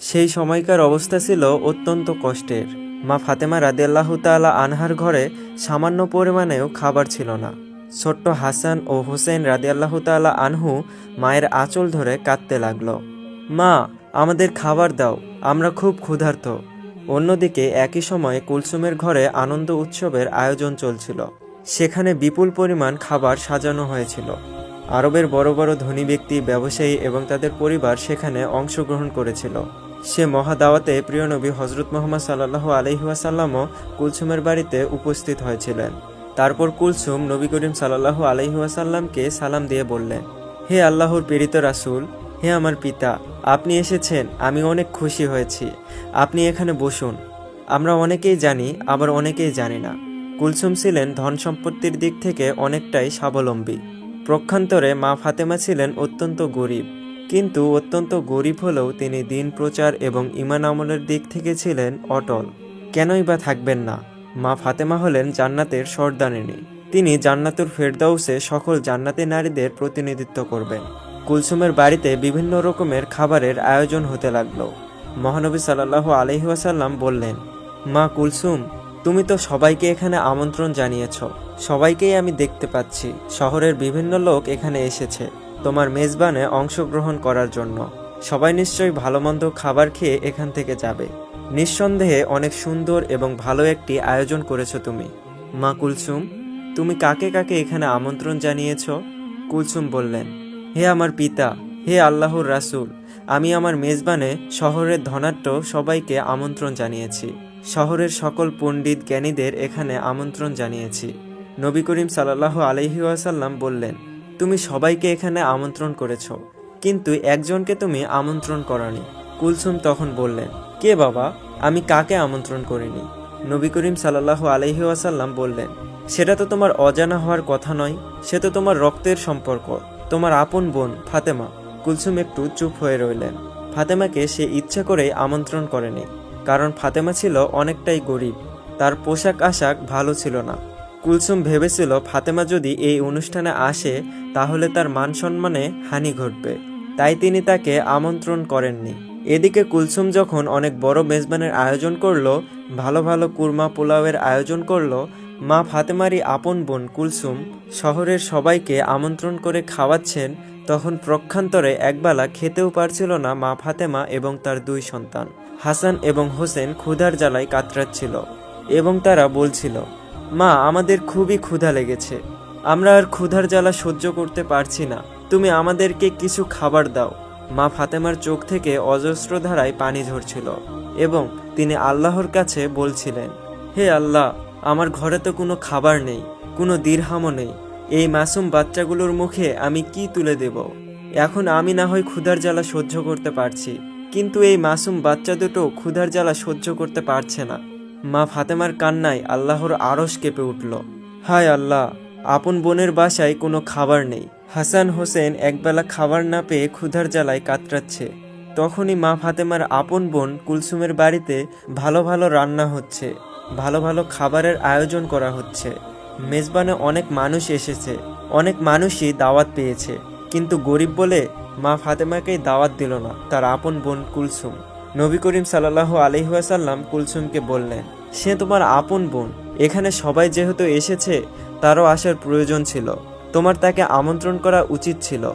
সেই সময়কার অবস্থা ছিল অত্যন্ত কষ্টের। মা ফাতেমা রাদিয়াল্লাহ তাআলা আনহার ঘরে সামান্য পরিমাণেও খাবার ছিল না। ছোট্ট হাসান ও হোসেন রাদিয়াল্লাহ তাআলা আনহু মায়ের আঁচল ধরে কাঁদতে লাগল। মা, আমাদের খাবার দাও, আমরা খুব ক্ষুধার্ত। অন্যদিকে একই সময়ে কুলসুমের ঘরে আনন্দ উৎসবের আয়োজন চলছিল। সেখানে বিপুল পরিমাণ খাবার সাজানো হয়েছিল। আরবের বড় বড় ধনী ব্যক্তি, ব্যবসায়ী এবং তাদের পরিবার সেখানে অংশগ্রহণ করেছিল। সে মহাদাওয়াতে প্রিয় নবী হজরত মোহাম্মদ সাল্লাহ আলহিহাসাল্লামও কুলসুমের বাড়িতে উপস্থিত হয়েছিলেন। তারপর কুলসুম নবী করিম সাল্লাহ আলহিহাসাল্লামকে সালাম দিয়ে বললেন, হে আল্লাহর পীড়িত রাসুল, হে আমার পিতা, আপনি এসেছেন, আমি অনেক খুশি হয়েছি। আপনি এখানে বসুন। আমরা অনেকেই জানি, আবার অনেকেই জানি না কুলসুম ছিলেন ধন সম্পত্তির দিক থেকে অনেকটাই স্বাবলম্বী। প্রক্ষান্তরে মা ফাতেমা ছিলেন অত্যন্ত গরিব। কিন্তু অত্যন্ত গরিব হলেও তিনি দিন প্রচার এবং ইমান আমলের দিক থেকে ছিলেন অটল। কেনই বা থাকবেন না? মা ফাতেমা হলেন জান্নাতের সর্দানিনী তিনি জান্নাতুর ফেরদাউসে সকল জান্নাতি নারীদের প্রতিনিধিত্ব করবেন। কুলসুমের বাড়িতে বিভিন্ন রকমের খাবারের আয়োজন হতে লাগল। মহানবী সাল্লাহ আলহি ওয়াসাল্লাম বললেন, মা কুলসুম, তুমি তো সবাইকে এখানে আমন্ত্রণ জানিয়েছ। সবাইকেই আমি দেখতে পাচ্ছি। শহরের বিভিন্ন লোক এখানে এসেছে। তোমার মেজবানে অংশগ্রহণ করার জন্য। সবাই নিশ্চয়ই ভালো মন্দ খাবার খেয়ে এখান থেকে যাবে। নিঃসন্দেহে অনেক সুন্দর এবং ভালো একটি আয়োজন করেছ তুমি। মা কুলসুম, তুমি কাকে কাকে এখানে আমন্ত্রণ জানিয়েছ? কুলসুম বললেন, হে আমার পিতা, হে আল্লাহর রাসূল, আমি আমার মেজবানে শহরের ধনাট্য সবাইকে আমন্ত্রণ জানিয়েছি। শহরের সকল পণ্ডিত জ্ঞানীদের এখানে আমন্ত্রণ জানিয়েছি। নবী করিম সাল্লাহ আলহি ওয়াসাল্লাম বললেন তুমি সবাইকে এখানে আমন্ত্রণ করেছ। কিন্তু একজনকে তুমি আমন্ত্রণ করনি। কুলসুম তখন বললেন, কে বাবা? আমি কাকে আমন্ত্রণ করিনি? নবী করিম সাল্লাহ আলহি ওয়াসাল্লাম বললেন, সেটা তো তোমার অজানা হওয়ার কথা নয়। সে তো তোমার রক্তের সম্পর্ক, তোমার আপন বোন ফাতেমা। কুলসুম একটু চুপ হয়ে রইলেন। ফাতেমাকে সে ইচ্ছা করেই আমন্ত্রণ করেনি, কারণ ফাতেমা ছিল অনেকটাই গরিব। তার পোশাক আশাক ভালো ছিল না। কুলসুম ভেবেছিল ফাতেমা যদি এই অনুষ্ঠানে আসে, তাহলে তার মান সম্মানে হানি ঘটবে। তাই তিনি তাকে আমন্ত্রণ করেননি। এদিকে কুলসুম যখন অনেক বড় মেজবানের আয়োজন করল, ভালো ভালো কুরমা পোলাওয়ের আয়োজন করল, মা ফাতেমারই আপন বোন কুলসুম শহরের সবাইকে আমন্ত্রণ করে খাওয়াচ্ছেন, তখন প্রক্ষান্তরে একবেলা খেতেও পারছিল না মা ফাতেমা এবং তার দুই সন্তান। হাসান এবং হোসেন ক্ষুধার জ্বালায় কাতরাচ্ছিল এবং তারা বলছিল মা, আমাদের খুবই ক্ষুধা লেগেছে। আমরা আর ক্ষুধার জ্বালা সহ্য করতে পারছি না। তুমি আমাদেরকে কিছু খাবার দাও। মা ফাতেমার চোখ থেকে অজস্র ধারায় পানি ঝরছিল এবং তিনি আল্লাহর কাছে বলছিলেন, হে আল্লাহ, আমার ঘরে তো কোনো খাবার নেই, কোনো দীর্হামও নেই। এই মাসুম বাচ্চাগুলোর মুখে আমি কি তুলে দেব? এখন আমি না হয় ক্ষুধার জ্বালা সহ্য করতে পারছি। কিন্তু এই মাসুম বাচ্চা দুটো ক্ষুধার জ্বালা সহ্য করতে পারছে না। মা ফাতেমার কান্নায় আল্লাহর আড়স কেঁপে উঠল। হায় আল্লাহ, আপন বোনের বাসায় কোনো খাবার নেই। হাসান হোসেন একবেলা খাবার না পেয়ে ক্ষুধার জ্বালায় কাতরাচ্ছে। তখনই মা ফাতেমার আপন বোন কুলসুমের বাড়িতে ভালো ভালো রান্না হচ্ছে, ভালো ভালো খাবারের আয়োজন করা হচ্ছে। মেজবানে অনেক মানুষ এসেছে, অনেক মানুষই দাওয়াত পেয়েছে। কিন্তু গরিব বলে মা ফাতেমাকেই দাওয়াত দিল না তার আপন বোন কুলসুম। নবী করিম সাল্লাহ আলহিহাসাল্লাম কুলসুমকে বললেন, সে তোমার আপন বোন। এখানে সবাই যেহেতু এসেছে, তারও আসার প্রয়োজন ছিল। তোমার তাকে আমন্ত্রণ করা উচিত ছিল।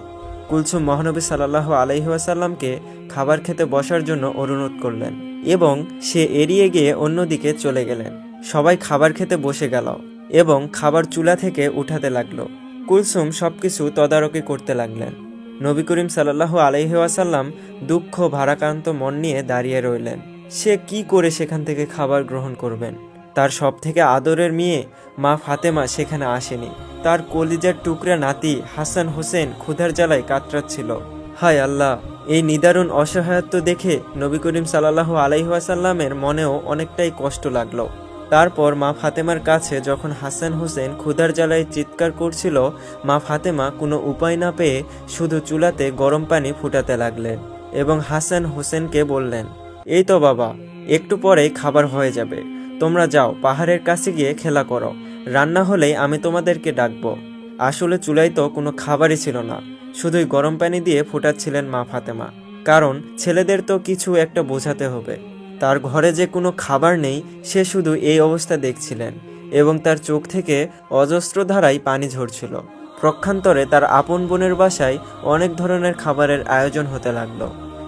কুলসুম মহানবী সাল্লাহ আলহিহাসাল্লামকে খাবার খেতে বসার জন্য অনুরোধ করলেন এবং সে এড়িয়ে গিয়ে অন্যদিকে চলে গেলেন। সবাই খাবার খেতে বসে গেল এবং খাবার চুলা থেকে উঠাতে লাগল। কুলসুম সবকিছু তদারকি করতে লাগলেন। নবী করিম সাল্লাহ আলহিহাসাল্লাম দুঃখ, ভারাক্রান্ত মন নিয়ে দাঁড়িয়ে রইলেন। সে কি করে সেখান থেকে খাবার গ্রহণ করবেন? তার সব থেকে আদরের মেয়ে, মা ফাতেমা, সেখানে আসেনি। তার কলিজার টুকরা নাতি হাসান হোসেন ক্ষুধার জ্বালায় কাতরাচ্ছিল। হায় আল্লাহ, এই নিদারুণ অসহায়ত্ব দেখে নবী করিম সাল্লাহ আলাইহাসাল্লামের মনেও অনেকটাই কষ্ট লাগল। তারপর মা ফাতেমার কাছে যখন হাসান হোসেন ক্ষুধার জ্বালায় চিৎকার করছিল, মা ফাতেমা কোনো উপায় না পেয়ে শুধু চুলাতে গরম পানি ফুটাতে লাগলেন এবং হাসান হোসেনকে বললেন, এই তো বাবা, একটু পরেই খাবার হয়ে যাবে। তোমরা যাও, পাহাড়ের কাছে গিয়ে খেলা করো। রান্না হলেই আমি তোমাদেরকে ডাকবো। আসলে চুলায় তো কোনো খাবারই ছিল না। শুধুই গরম পানি দিয়ে ফুটাচ্ছিলেন মা ফাতেমা। কারণ ছেলেদের তো কিছু একটা বোঝাতে হবে। তার ঘরে যে কোনো খাবার নেই, সে শুধু এই অবস্থা দেখছিলেন এবং তার চোখ থেকে অজস্র ধারায় পানি ঝরছিল। প্রক্ষান্তরে তার আপন বোনের বাসায় অনেক ধরনের খাবারের আয়োজন হতে লাগল।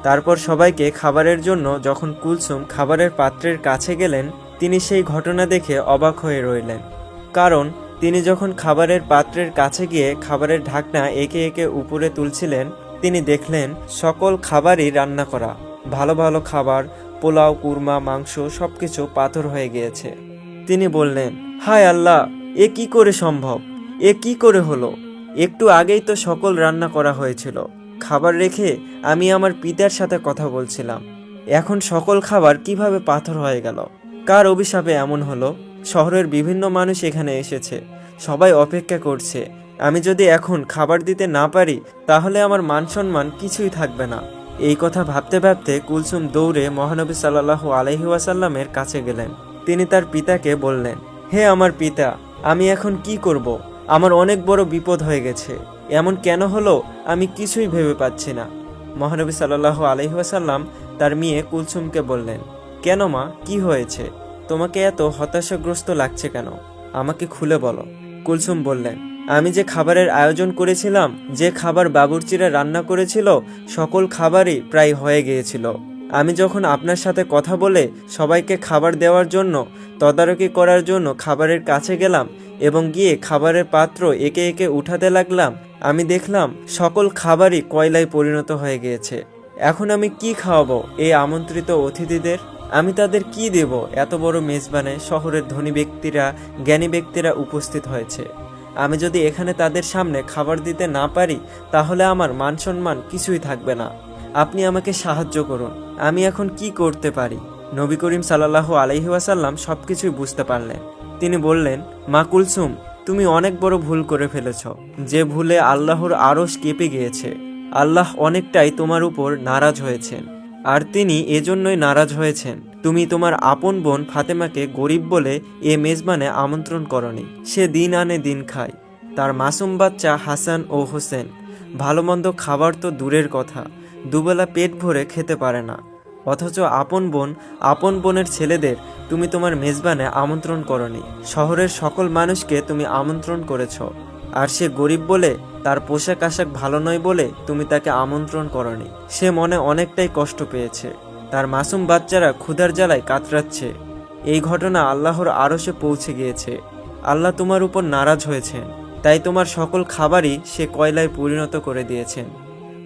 তারপর সবাইকে খাবারের জন্য যখন কুলসুম খাবারের পাত্রের কাছে গেলেন, তিনি সেই ঘটনা দেখে অবাক হয়ে রইলেন। কারণ তিনি যখন খাবারের পাত্রের কাছে গিয়ে খাবারের ঢাকনা একে একে উপরে তুলছিলেন, তিনি দেখলেন সকল খাবারই রান্না করা, ভালো ভালো খাবার পোলাও, কুরমা, মাংস সবকিছু পাথর হয়ে গিয়েছে। তিনি বললেন, হায় আল্লাহ, এ কি করে সম্ভব? এ কি করে হলো? একটু আগেই তো সকল রান্না করা হয়েছিল। খাবার রেখে আমি আমার পিতার সাথে কথা বলছিলাম। এখন সকল খাবার কীভাবে পাথর হয়ে গেল? কার অভিশাপে এমন হলো? শহরের বিভিন্ন মানুষ এখানে এসেছে। সবাই অপেক্ষা করছে। আমি যদি এখন খাবার দিতে না পারি, তাহলে আমার মান সম্মান কিছুই থাকবে না। এই কথা ভাবতে ভাবতে কুলসুম দৌড়ে মহানবী সাল্লাহ আলহিউসাল্লামের কাছে গেলেন। তিনি তার পিতাকে বললেন, হে আমার পিতা, আমি এখন কি করব? আমার অনেক বড় বিপদ হয়ে গেছে। এমন কেন হলো? আমি কিছুই ভেবে পাচ্ছি না। মহানবী সাল্লাহ আলহিহাসাল্লাম তার মেয়ে কুলসুমকে বললেন, কেন মা? কি হয়েছে? তোমাকে এত হতাশাগ্রস্ত লাগছে কেন? আমাকে খুলে বলো। কুলসুম বললেন আমি যে খাবারের আয়োজন করেছিলাম, যে খাবার বাবুর্চিরা রান্না করেছিল, সকল খাবারই প্রায় হয়ে গিয়েছিল। আমি যখন আপনার সাথে কথা বলে সবাইকে খাবার দেওয়ার জন্য, তদারকি করার জন্য খাবারের কাছে গেলাম এবং গিয়ে খাবারের পাত্র একে একে উঠাতে লাগলাম, আমি দেখলাম সকল খাবারই কয়লায় পরিণত হয়ে গিয়েছে। এখন আমি কি খাওয়াবো এই আমন্ত্রিত অতিথিদের? আমি তাদের কি দেব? এত বড় মেজবানে শহরের ধনী ব্যক্তিরা, জ্ঞানী ব্যক্তিরা উপস্থিত হয়েছে। আমি যদি এখানে তাদের সামনে খাবার দিতে না পারি, তাহলে আমার মান সম্মান কিছুই থাকবে না। আপনি আমাকে সাহায্য করুন। আমি এখন কি করতে পারি? নবী করিম সাল্লাহ আলহিহাসাল্লাম সব কিছুই বুঝতে পারলেন। তিনি বললেন, মা কুলসুম, তুমি অনেক বড় ভুল করে ফেলেছ। যে ভুলে আল্লাহর আরশ কেঁপে গিয়েছে, আল্লাহ অনেকটাই তোমার উপর নারাজ হয়েছেন। আর তিনি এজন্যই নারাজ হয়েছেন। তুমি তোমার আপন বোন ফাতেমাকে গরিব বলে এ মেজবানে আমন্ত্রণ করনি। সে দিন আনে দিন খায়। তার মাসুম বাচ্চা হাসান ও হোসেন। ভালো মন্দ খাবার তো দূরের কথা। দুবেলা পেট ভরে খেতে পারে না। অথচ আপন বোন, আপন বোনের ছেলেদের তুমি তোমার মেজবানে আমন্ত্রণ করনি। শহরের সকল মানুষকে তুমি আমন্ত্রণ করেছ। আর সে গরিব বলে, তার পোশাক আশাক ভালো নয় বলে তুমি তাকে আমন্ত্রণ করনি। সে মনে অনেকটাই কষ্ট পেয়েছে। তার মাসুম বাচ্চারা ক্ষুধার জ্বালায় কাতরাচ্ছে। এই ঘটনা আল্লাহর আরশে পৌঁছে গিয়েছে। আল্লাহ তোমার উপর নারাজ হয়েছেন। তাই তোমার সকল খাবারই সে কয়লায় পরিণত করে দিয়েছেন।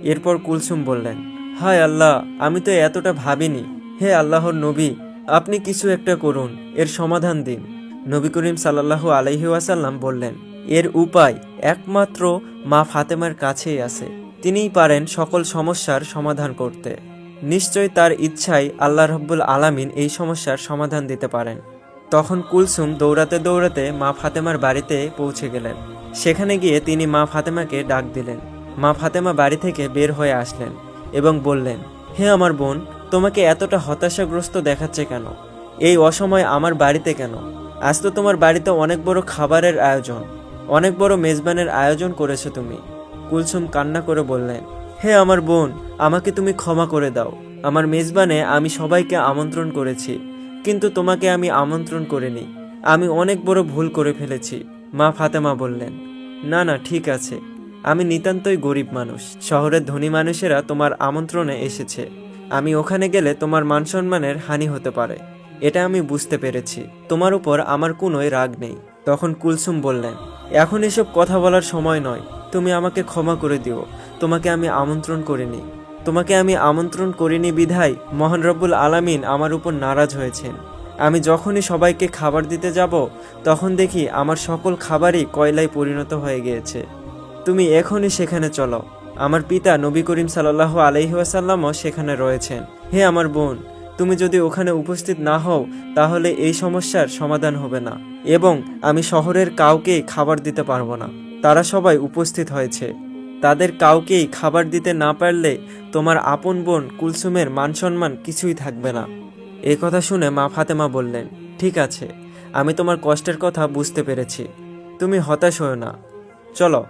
এরপর কুলসুম বললেন, হায় আল্লাহ, আমি তো এতটা ভাবিনি। হে আল্লাহর নবী, আপনি কিছু একটা করুন, এর সমাধান দিন। নবী করিম সাল্লাল্লাহু আলাইহি ওয়াসাল্লাম বললেন, এর উপায় একমাত্র মা ফাতেমার কাছেই আছে। তিনিই পারেন সকল সমস্যার সমাধান করতে। নিশ্চয় তার ইচ্ছাই আল্লাহ রব্বুল আলামিন এই সমস্যার সমাধান দিতে পারেন। তখন কুলসুম দৌড়াতে দৌড়াতে মা ফাতেমার বাড়িতে পৌঁছে গেলেন। সেখানে গিয়ে তিনি মা ফাতেমাকে ডাক দিলেন। মা ফাতেমা বাড়ি থেকে বের হয়ে আসলেন এবং বললেন, হে আমার বোন, তোমাকে এতটা হতাশাগ্রস্ত দেখাচ্ছে কেন? এই অসময় আমার বাড়িতে কেন? আজ তো তোমার বাড়িতে অনেক বড় খাবারের আয়োজন, অনেক বড় মেজবানের আয়োজন করেছ তুমি। কুলসুম কান্না করে বললেন হে আমার বোন, আমাকে তুমি ক্ষমা করে দাও। আমার মেজবানে আমি সবাইকে আমন্ত্রণ করেছি, কিন্তু তোমাকে আমি আমন্ত্রণ করিনি। আমি অনেক বড় ভুল করে ফেলেছি, মা ফাতেমা বললেন। না না, ঠিক আছে। আমি নিতান্তই গরিব মানুষ। শহরের ধনী মানুষেরা তোমার আমন্ত্রণে এসেছে। আমি ওখানে গেলে তোমার মান সম্মানের হানি হতে পারে। এটা আমি বুঝতে পেরেছি। তোমার উপর আমার কোনোই রাগ নেই। তখন কুলসুম বললেন, এখন এসব কথা বলার সময় নয়। তুমি আমাকে ক্ষমা করে দিও। তোমাকে আমি আমন্ত্রণ করিনি। তোমাকে আমি আমন্ত্রণ করিনি বিধায় মহান রব্বুল আলামিন আমার উপর নারাজ হয়েছেন। আমি যখনই সবাইকে খাবার দিতে যাব, তখন দেখি আমার সকল খাবারই কয়লায় পরিণত হয়ে গিয়েছে। তুমি এখনই সেখানে চলো। আমার পিতা নবী করিম সাল্লাহ আলহিহাসাল্লামও সেখানে রয়েছেন। হে আমার বোন, তুমি যদি ওখানে উপস্থিত না হও, তাহলে এই সমস্যার সমাধান হবে না এবং আমি শহরের কাউকে খাবার দিতে পারব না। তারা সবাই উপস্থিত হয়েছে। তাদের কাউকেই খাবার দিতে না পারলে তোমার আপন বোন কুলসুমের মান সম্মান কিছুই থাকবে না। এই কথা শুনে মা ফাতেমা বললেন, ঠিক আছে, আমি তোমার কষ্টের কথা বুঝতে পেরেছি। তুমি হতাশ হও না। চলো,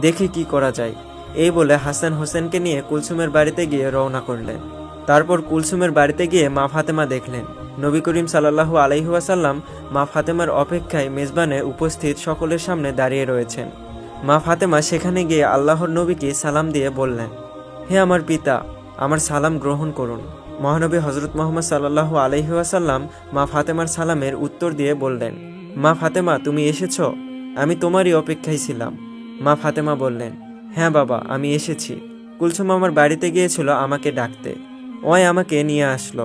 দেখি কি করা যায়। এই বলে হাসান হোসেনকে নিয়ে কুলসুমের বাড়িতে গিয়ে রওনা করলেন। তারপর কুলসুমের বাড়িতে গিয়ে মা ফাতেমা দেখলেন, নবী করিম সাল্লাহু আলাইহুয়াসাল্লাম মা ফাতেমার অপেক্ষায় মেজবানে উপস্থিত সকলের সামনে দাঁড়িয়ে রয়েছেন। মা ফাতেমা সেখানে গিয়ে আল্লাহর নবীকে সালাম দিয়ে বললেন, হে আমার পিতা, আমার সালাম গ্রহণ করুন। মহানবী হজরত মোহাম্মদ সাল্লাহু আলহিহাসাল্লাম মা ফাতেমার সালামের উত্তর দিয়ে বললেন, মা ফাতেমা, তুমি এসেছ? আমি তোমারই অপেক্ষায় ছিলাম। মা ফাতেমা বললেন হ্যাঁ বাবা, আমি এসেছি। কুলসুম আমার বাড়িতে গিয়েছিল আমাকে ডাকতে। ওই আমাকে নিয়ে আসলো।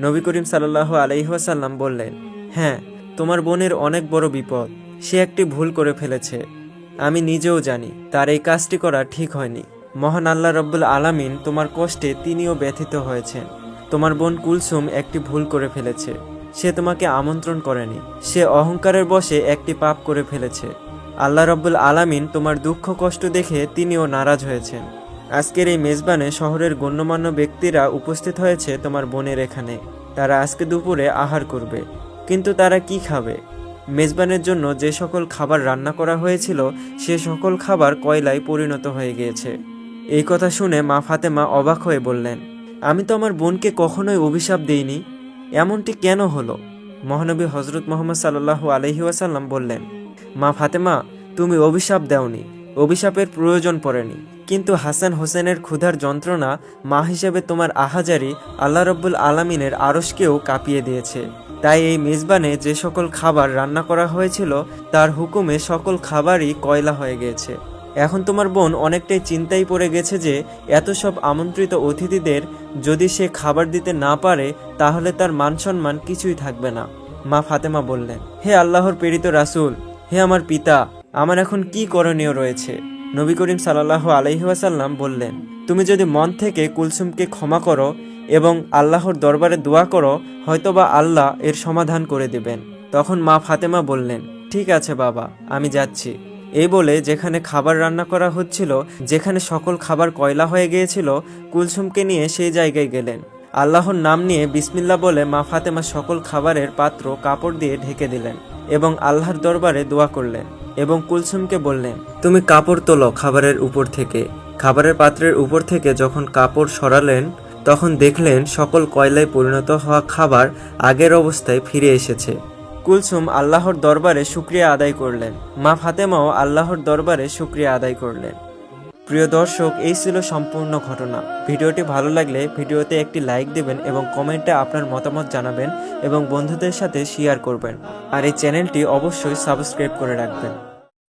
নবী করিম সাল্লাহু আলহিহাসাল্লাম বললেন হ্যাঁ তোমার বোনের অনেক বড় বিপদ। সে একটি ভুল করে ফেলেছে। আমি নিজেও জানি, তার এই কাজটি করা ঠিক হয়নি। মহান আল্লাহ রব্বুল আলামিন তোমার কষ্টে তিনিও ব্যথিত হয়েছেন। তোমার বোন কুলসুম একটি ভুল করে ফেলেছে। সে তোমাকে আমন্ত্রণ করেনি। সে অহংকারের বশে একটি পাপ করে ফেলেছে। আল্লাহ রব্বুল আলামিন তোমার দুঃখ কষ্ট দেখে তিনিও নারাজ হয়েছেন। আজকের এই মেজবানে শহরের গণ্যমান্য ব্যক্তিরা উপস্থিত হয়েছে তোমার বোনের এখানে। তারা আজকে দুপুরে আহার করবে। কিন্তু তারা কি খাবে? মেজবানের জন্য যে সকল খাবার রান্না করা হয়েছিল, সে সকল খাবার কয়লায় পরিণত হয়ে গিয়েছে। এই কথা শুনে মা ফাতেমা অবাক হয়ে বললেন, আমি তো আমার বোনকে কখনোই অভিশাপ দিইনি। এমনটি কেন হলো? মহানবী হজরত মোহাম্মদ সাল্লাহু আলহিউসাল্লাম বললেন, মা ফাতেমা, তুমি অভিশাপ দেওনি। অভিশাপের প্রয়োজন পড়েনি। কিন্তু হাসান হোসেনের ক্ষুধার যন্ত্রণা মা হিসেবে তোমার আহাজারি আল্লাহ রব্বুল আলমিনের আরসকেও কাঁপিয়ে দিয়েছে। তাই এই মেজবানে যে সকল খাবার রান্না করা হয়েছিল, তার হুকুমে সকল খাবারই কয়লা হয়ে গিয়েছে এখন তোমার বোন অনেকটাই চিন্তায় পড়ে গেছে যে, এত সব আমন্ত্রিত অতিথিদের যদি সে খাবার দিতে না পারে, তাহলে তার মান সম্মান কিছুই থাকবে না। মা ফাতেমা বললেন, হে আল্লাহর প্রেরিত রাসুল, হে আমার পিতা আমার এখন কি করণীয় রয়েছে? নবী করিম সাল্লাহ আলহিহাসাল্লাম বললেন, তুমি যদি মন থেকে কুলসুমকে ক্ষমা করো এবং আল্লাহর দরবারে দোয়া করো, হয়তোবা আল্লাহ এর সমাধান করে দেবেন। তখন মা ফাতেমা বললেন, ঠিক আছে বাবা, আমি যাচ্ছি। এই বলে যেখানে খাবার রান্না করা হচ্ছিল, যেখানে সকল খাবার কয়লা হয়ে গিয়েছিল, কুলসুমকে নিয়ে সেই জায়গায় গেলেন। আল্লাহর নাম নিয়ে বিসমিল্লা বলে মা ফাতেমা সকল খাবারের পাত্র কাপড় দিয়ে ঢেকে দিলেন এবং আল্লাহর দরবারে দোয়া করলেন এবং কুলসুমকে বললেন, তুমি কাপড় তোলো খাবারের উপর থেকে। খাবারের পাত্রের উপর থেকে যখন কাপড় সরালেন, তখন দেখলেন সকল কয়লায় পরিণত হওয়া খাবার আগের অবস্থায় ফিরে এসেছে। কুলসুম আল্লাহর দরবারে শুক্রিয়া আদায় করলেন। মা ফাতেমাও আল্লাহর দরবারে শুক্রিয়া আদায় করলেন। প্রিয় দর্শক, এই ছিল সম্পূর্ণ ঘটনা। ভিডিওটি ভালো লাগলে ভিডিওতে একটি লাইক দেবেন এবং কমেন্টে আপনার মতামত জানাবেন এবং বন্ধুদের সাথে শেয়ার করবেন। আর এই চ্যানেলটি অবশ্যই সাবস্ক্রাইব করে রাখবেন।